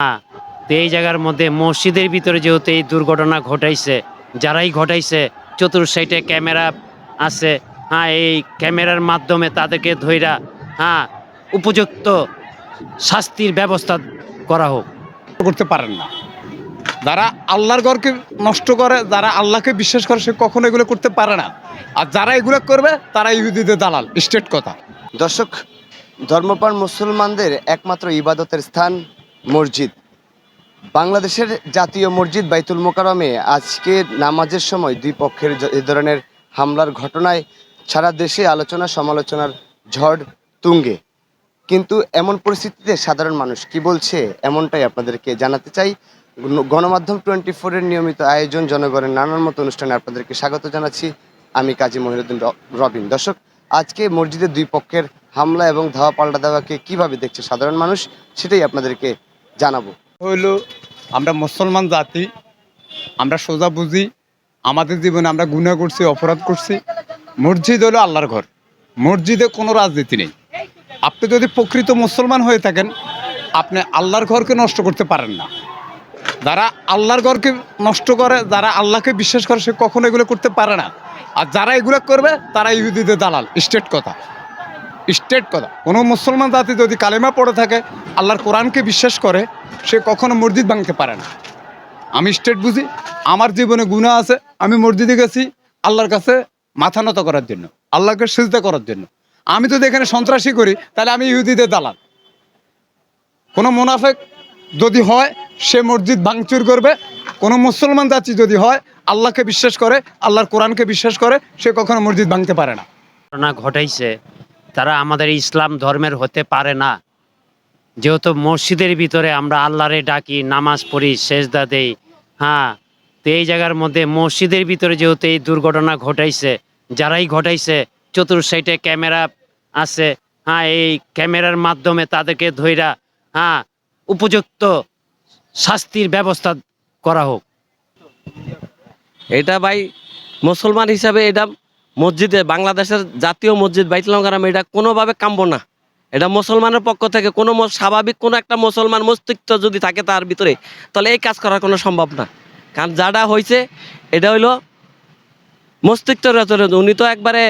হ্যাঁ তো এই জায়গার মধ্যে মসজিদের ভিতরে যেহেতু এই দুর্ঘটনা ঘটাইছে যারাই ঘটাইছে চতুর সাইডে ক্যামেরা আছে হ্যাঁ এই ক্যামেরার মাধ্যমে তাদেরকে ধইরা হ্যাঁ উপযুক্ত শাস্তির ব্যবস্থা করা হোক। করতে পারেন না। যারা আল্লাহর ঘরকে নষ্ট করে যারা আল্লাহকে বিশ্বাস করে সে কখনো এগুলো করতে পারে না। আর যারা এগুলো করবে তারা ইহুদিদের দালাল স্টেট কথা। দর্শক ধর্মপ্রাণ মুসলমানদের একমাত্র ইবাদতের স্থান মসজিদ। বাংলাদেশের জাতীয় মসজিদ বাইতুল মোকারমে আজকে নামাজের সময় দুই পক্ষের এ ধরনের হামলার ঘটনায় সারা দেশে আলোচনা সমালোচনার ঝড় তুঙ্গে। কিন্তু এমন পরিস্থিতিতে সাধারণ মানুষ কি বলছে এমনটাই আপনাদেরকে জানাতে চাই। গণ- গণমাধ্যম টোয়েন্টি ফোরের নিয়মিত আয়োজন জনগণের নানান মতো অনুষ্ঠানে আপনাদেরকে স্বাগত জানাচ্ছি। আমি কাজী মহিনুদ্দিন র- রবিন। দর্শক, আজকে মসজিদের দুই পক্ষের হামলা এবং ধাওয়া পাল্টা দেওয়াকে কীভাবে দেখছে সাধারণ মানুষ, সেটাই আপনাদেরকে জানাব। হইল, আমরা মুসলমান জাতি, আমরা সোজা বুঝি, আমাদের জীবনে আমরা গুণা করছি, অপরাধ করছি। মসজিদ হলো আল্লাহর ঘর। মসজিদে কোনো রাজনীতি নেই। আপনি যদি প্রকৃত মুসলমান হয়ে থাকেন, আপনি আল্লাহর ঘরকে নষ্ট করতে পারেন না। যারা আল্লাহর ঘরকে নষ্ট করে, যারা আল্লাহকে বিশ্বাস করে, সে কখনো এগুলো করতে পারে না। আর যারা এগুলো করবে, তারা ইহুদিদের দালাল। স্টেট কথা। স্টেট কথা। কোনো মুসলমান জাতি যদি কালেমা পড়ে থাকে, আল্লাহর কোরআনকে বিশ্বাস করে, সে কখনো মসজিদ ভাঙতে পারে না। আমি স্টেট বুঝি, আমার জীবনে গুণা আছে, আমি মসজিদে গেছি আল্লাহর কাছে মাথা নত করার জন্য, আল্লাহকে সেজদা করার জন্য। আমি যদি এখানে সন্ত্রাসী করি, তাহলে আমি ইহুদিদের দালাল। কোনো মুনাফেক যদি হয়, সে মসজিদ ভাঙচুর করবে। কোনো মুসলমান জাতি যদি হয়, আল্লাহকে বিশ্বাস করে, আল্লাহর কোরআনকে বিশ্বাস করে, সে কখনো মসজিদ ভাঙতে পারে না। ঘটাইছে তারা আমাদের ইসলাম ধর্মের হতে পারে না। যেহেতু মসজিদের ভিতরে আমরা আল্লাহরে ডাকি, নামাজ পড়ি, সেজদা দেই হ্যাঁ তো এই জায়গার মধ্যে মসজিদের ভিতরে যেহেতু এই দুর্ঘটনা ঘটাইছে, যারাই ঘটাইছে চতুর সাইডে ক্যামেরা আছে হ্যাঁ এই ক্যামেরার মাধ্যমে তাদেরকে ধইরা হ্যাঁ উপযুক্ত শাস্তির ব্যবস্থা করা হোক। এটা ভাই মুসলমান হিসাবে এটা মসজিদে, বাংলাদেশের জাতীয় মসজিদ বাইতুল হারাম এটা কোনোভাবে কাম্য না। এটা মুসলমানের পক্ষ থেকে কোনো স্বাভাবিক কোনো একটা মুসলমান মস্তিষ্ক যদি থাকে তার ভিতরে, তাহলে এই কাজ করা কোনো সম্ভব না। কারণ যাটা হয়েছে এটা হইল মস্তিষ্ক রচনা। উনি তো একবারে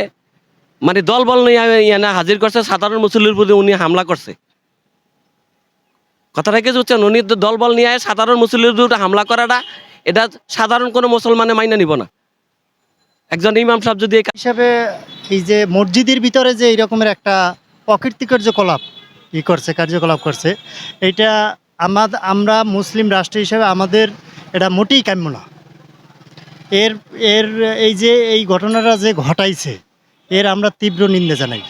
মানে দলবল নিয়ে না, হাজির করছে, সাধারণ মুসল্লির প্রতি উনি হামলা করছে। কথাটা কি বুঝছেন? উনি দলবল নিয়ে সাধারণ মুসল্লির হামলা করাটা, এটা সাধারণ কোনো মুসলমানে মাইনে নিব না। একজন ইমাম সাহেব যদি হিসাবে এই যে মসজিদের ভিতরে যে এরকমের একটা অকীর্তিকর যে কলাপ ই করছে কার্যকলাপ করছে এটা আমাদ আমরা মুসলিম রাষ্ট্র হিসেবে আমাদের এটা মোটেই কাম্য না। এর এর এই যে এই ঘটনাটা যে ঘটাইছে এর আমরা তীব্র নিন্দা জানাই।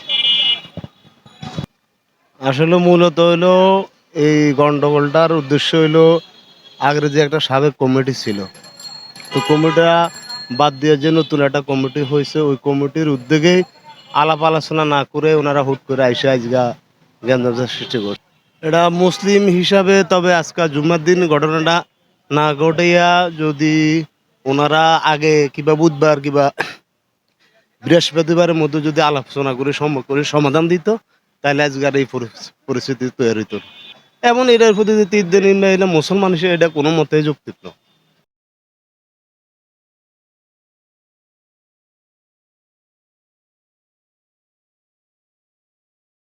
আসলে মূলত হইল এই গন্ডগোলটার উদ্দেশ্য হইল আগের যে একটা সাবেক কমিটি ছিল। তো কমিটিটা বাদ দিয়ে যে নতুন একটা কমিটি হয়েছে, ওই কমিটির উদ্যোগেই আলাপ আলোচনা না করে ওনারা হুট করে আইসে আজগা জ্ঞানদার সৃষ্টি করছে। এটা মুসলিম হিসাবে, তবে আজকাল জুম্মার দিন ঘটনাটা না ঘটাইয়া যদি ওনারা আগে কিবা বুধবার কিবা বৃহস্পতিবারের মধ্যে যদি আলোচনা করে করে সমাধান দিত, তাহলে আজকের এই পরিস্থিতি তৈরি হতো এমন এটার প্রতি নির্ণয় এটা মুসলমান হিসেবে এটা কোনো মতেই যৌক্তিক নয়।